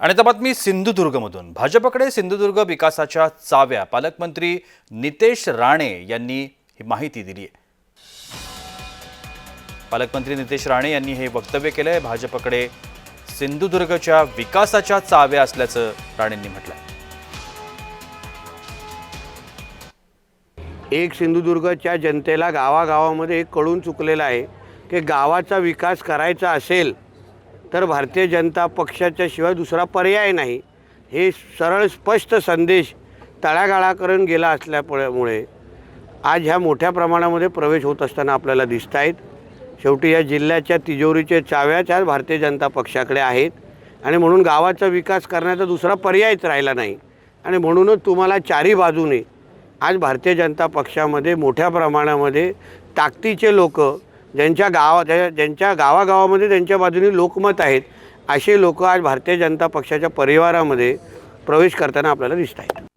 आणि आता बातमी सिंधुदुर्गमधून. भाजपकडे सिंधुदुर्ग विकासाच्या चाव्या. पालकमंत्री नितेश राणे यांनी ही माहिती दिली आहे. पालकमंत्री नितेश राणे यांनी हे वक्तव्य केलंय. भाजपकडे सिंधुदुर्गच्या विकासाच्या चाव्या असल्याचं राणेंनी म्हटलं एक सिंधुदुर्गच्या जनतेला गावागावामध्ये कळून चुकलेलं आहे की गावाचा विकास करायचा असेल तर भारतीय जनता पक्षाच्या शिवाय दुसरा पर्याय नाही. हे सरळ स्पष्ट संदेश तळागाळाकडून गेला असल्यामुळे आज ह्या मोठ्या प्रमाणामध्ये प्रवेश होत असताना आपल्याला दिसत आहेत. शेवटी या जिल्ह्याच्या तिजोरीचे चाव्याच आज भारतीय जनता पक्षाकडे आहेत. आणि म्हणून गावाचा विकास करण्याचा दुसरा पर्यायच राहिला नाही. आणि म्हणूनच तुम्हाला चारी बाजूने आज भारतीय जनता पक्षामध्ये मोठ्या प्रमाणामध्ये ताकदीचे लोक ज्यांच्या गावा ज्या- ज्यांच्या गावागावामध्ये त्यांच्या बाजूने लोकमत आहेत असे लोक आज भारतीय जनता पक्षाच्या परिवारामध्ये प्रवेश करताना आपल्याला दिसत आहेत